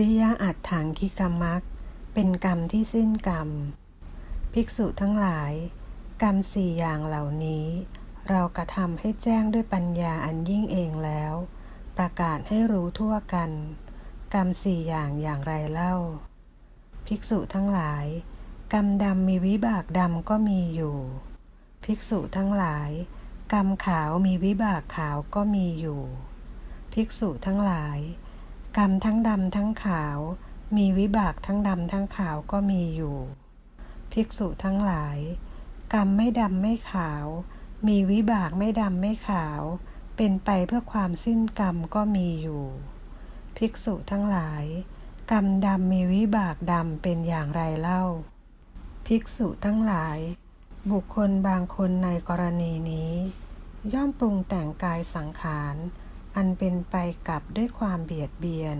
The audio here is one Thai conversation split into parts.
ริยอัตถังคิกรรมักเป็นกรรมที่สิ้นกรรม ภิกษุทั้งหลาย กรรมสี่อย่างเหล่านี้ เรากระทำให้แจ้งด้วยปัญญาอันยิ่งเองแล้ว ประกาศให้รู้ทั่วกัน กรรมสี่อย่างอย่างไรเล่า ภิกษุทั้งหลาย กรรมดำมีวิบากดำก็มีอยู่ ภิกษุทั้งหลาย กรรมขาวมีวิบากขาวก็มีอยู่ ภิกษุทั้งหลาย กรรมทั้งดำทั้งขาว มีวิบากทั้งดำทั้งขาวก็มีอยู่ ภิกษุทั้งหลาย กรรมไม่ดำไม่ขาว มีวิบากไม่ดำไม่ขาว เป็นไปเพื่อความสิ้นกรรมก็มีอยู่ ภิกษุทั้งหลาย กรรมดำมีวิบากดำเป็นอย่างไรเล่า ภิกษุทั้งหลาย บุคคลบางคนในกรณีนี้ ย่อมปรุงแต่งกายสังขาร อันเป็นไปกับด้วยความเบียดเบียน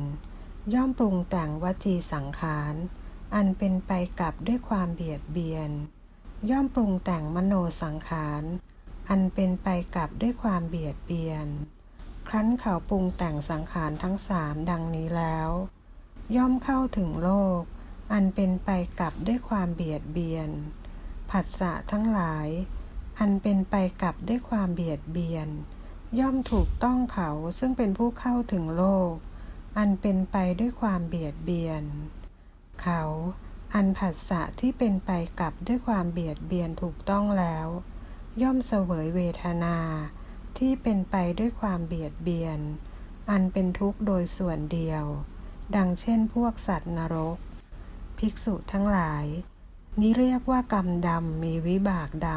ย่อมปรุงแต่งวจีสังขาร อันเป็นไปกับด้วยความเบียดเบียน ย่อมปรุงแต่งมโนสังขาร อันเป็นไปกับด้วยความเบียดเบียน ครั้นเขาปรุงแต่งสังขารทั้งสามดังนี้แล้ว ย่อมเข้าถึงโลก อันเป็นไปกับด้วยความเบียดเบียน ผัสสะทั้งหลาย อันเป็นไปกับด้วยความเบียดเบียนย่ ย่อมถูกต้องเขาซึ่งเป็นผู้เข้าถึงโลก อันเป็นไปด้วยความเบียดเบียน เขาอันผัสสะที่เป็นไปกับด้วยความเบียดเบียนถูกต้องแล้ว ย่อมเสวยเวทนา ที่เป็นไปด้วยความเบียดเบียน อันเป็นทุกข์โดยส่วนเดียว ดังเช่นพวกสัตว์นรก ภิกษุทั้งหลาย นี้เรียกว่ากรรมดำมีวิบากด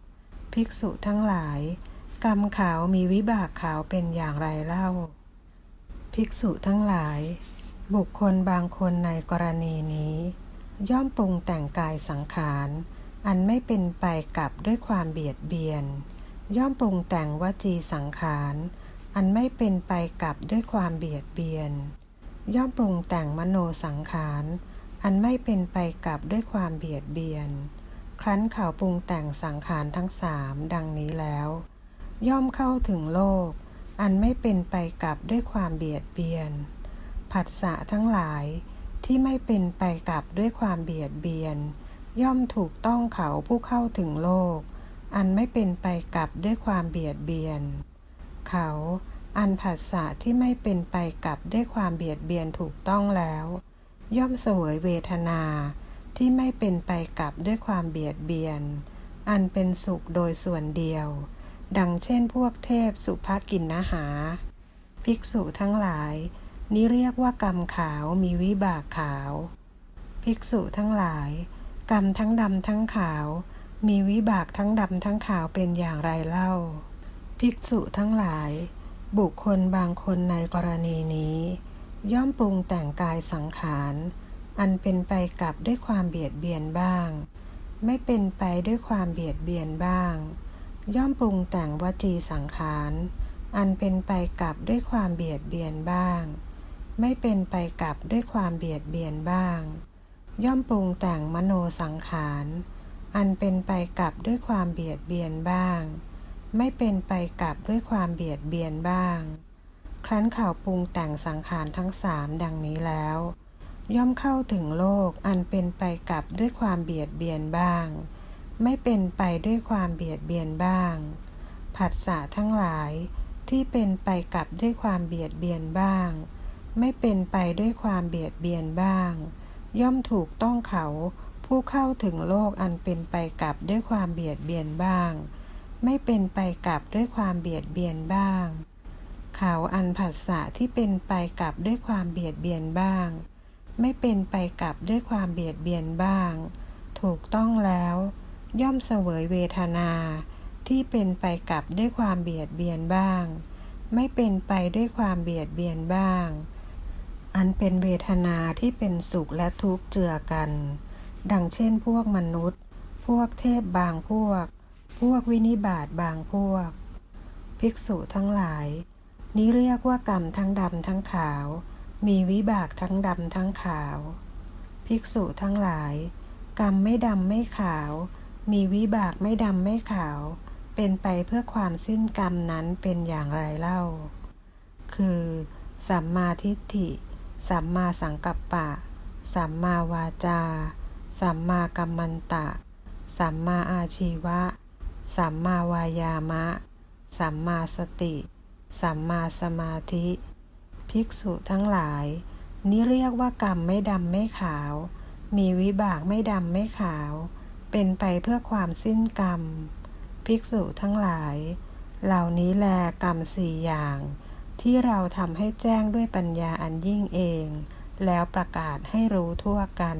ำภิกษุทั้งหลาย กรรมขาวมีวิบากขาวเป็นอย่างไรเล่า ภิกษุทั้งหลาย บุคคลบางคนในกรณีนี้ ย่อมปรุงแต่งกายสังขาร อันไม่เป็นไปกับด้วยความเบียดเบียน ย่อมปรุงแต่งวจีสังขาร อันไม่เป็นไปกับด้วยความเบียดเบียน ย่อมปรุงแต่งมโนสังขาร อันไม่เป็นไปกับด้วยความเบียดเบียน ครั้นเขาปรุงแต่งสังขารทั้งสามดังนี้แล้ว ย่อมเข้าถึงโลก อันไม่เป็นไปกับด้วยความเบียดเบียน ผัสสะทั้งหลายที่ไม่เป็นไปกับด้วยความเบียดเบียน ย่อมถูกต้องเขาผู้เข้าถึงโลก อันไม่เป็นไปกับด้วยความเบียดเบียน เขาอันผัสสะที่ไม่เป็นไปกับด้วยความเบียดเบียนถูกต้องแล้ว ย่อมเสวยเวทนาที่ไม่เป็นไปกับด้วยความเบียดเบียน อันเป็นสุขโดยส่วนเดียว ดังเช่นพวกเทพสุภกินนหา ภิกษุทั้งหลาย นี้เรียกว่ากรรมขาวมีวิบากขาว ภิกษุทั้งหลาย กรรมทั้งดำทั้งขาว มีวิบากทั้งดำทั้งขาวเป็นอย่างไรเล่า ภิกษุทั้งหลาย บุคคลบางคนในกรณีนี้ ย่อมปรุงแต่งกายสังขารอันเป็นไปกับด้วยความเบียดเบียนบ้าง ไม่เป็นไปด้วยความเบียดเบียนบ้าง ย่อมปรุงแต่งวจีสังขาร อันเป็นไปกับด้วยความเบียดเบียนบ้าง ไม่เป็นไปกับด้วยความเบียดเบียนบ้าง ย่อมปรุงแต่งมโนสังขาร อันเป็นไปกับด้วยความเบียดเบียนบ้าง ไม่เป็นไปกับด้วยความเบียดเบียนบ้าง ครั้นข่าวปรุงแต่งสังขารทั้งสามดังนี้แล้ว ย่อมเข้าถึงโลกอันเป็นไปกับด้วยความเบียดเบียนบ้าง ไม่เป็นไปด้วยความเบียดเบียนบ้าง ผัสสะทั้งหลายที่เป็นไปกับด้วยความเบียดเบียนบ้าง ไม่เป็นไปด้วยความเบียดเบียนบ้าง ย่อมถูกต้องเขาผู้เข้าถึงโลกอันเป็นไปกับด้วยความเบียดเบียนบ้าง ไม่เป็นไปกับด้วยความเบียดเบียนบ้าง เขาอันผัสสะที่เป็นไปกับด้วยความเบียดเบียนบ้าง ไม่เป็นไปกับด้วยความเบียดเบียนบ้าง ถูกต้องแล้ว ย่อมเสวยเวทนาที่เป็นไปกับด้วยความเบียดเบียนบ้าง ไม่เป็นไปด้วยความเบียดเบียนบ้าง อันเป็นเวทนาที่เป็นสุขและทุกข์เจือกัน ดังเช่นพวกมนุษย์ พวกเทพบางพวก พวกวินิบาตบางพวก ภิกษุทั้งหลาย นี้เรียกว่ากรรมทั้งดำทั้งขาว มีวิบากทั้งดำทั้งขาว ภิกษุทั้งหลาย กรรมไม่ดำไม่ขาว มีวิบากไม่ดำไม่ขาว เป็นไปเพื่อความสิ้นกรรมนั้นเป็นอย่างไรเล่า คือ สัมมาทิฏฐิ สัมมาสังกัปปะ สัมมาวาจา สัมมากัมมันตะ สัมมาอาชีวะ สัมมาวายามะ สัมมาสติ สัมมาสมาธิ ภิกษุทั้งหลาย นี่เรียกว่ากรรมไม่ดำไม่ขาว มีวิบากไม่ดำไม่ขาว เป็นไปเพื่อความสิ้นกรรม ภิกษุทั้งหลาย เหล่านี้แลกรรมสี่อย่าง ที่เราทำให้แจ้งด้วยปัญญาอันยิ่งเอง แล้วประกาศให้รู้ทั่วกัน